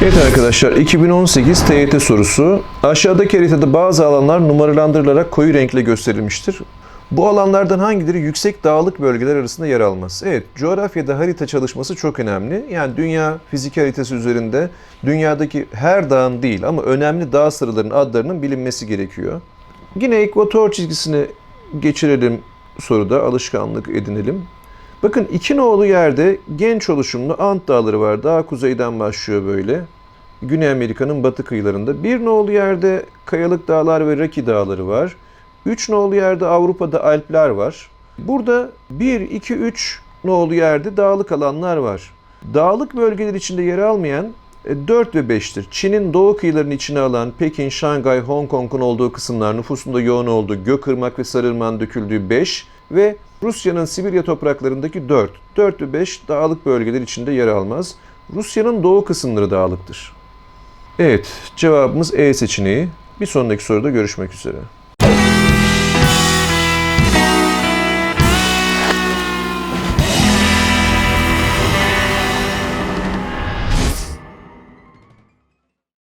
Evet arkadaşlar 2018 TYT sorusu. Aşağıdaki haritada bazı alanlar numaralandırılarak koyu renkle gösterilmiştir. Bu alanlardan hangileri yüksek dağlık bölgeler arasında yer almaz? Evet, coğrafyada harita çalışması çok önemli. Yani dünya fizik haritası üzerinde dünyadaki her dağın değil ama önemli dağ sıralarının adlarının bilinmesi gerekiyor. Yine ekvator çizgisini geçirelim soruda, alışkanlık edinelim. Bakın iki nolu yerde genç oluşumlu Ant Dağları var. Daha kuzeyden başlıyor böyle. Güney Amerika'nın batı kıyılarında. Bir nolu yerde Kayalık Dağlar ve Raki Dağları var. Üç nolu yerde Avrupa'da Alpler var. Burada 1, 2, 3 nolu yerde dağlık alanlar var. Dağlık bölgeler içinde yer almayan 4 ve 5'tir. Çin'in doğu kıyılarını içine alan Pekin, Şangay, Hong Kong'un olduğu kısımlar, nüfusun da yoğun olduğu Gökırmak ve Sarırmak'ın döküldüğü 5 ve Rusya'nın Sibirya topraklarındaki 4. 4 ve 5 dağlık bölgeler içinde yer almaz. Rusya'nın doğu kısımları dağlıktır. Evet, cevabımız E seçeneği. Bir sonraki soruda görüşmek üzere.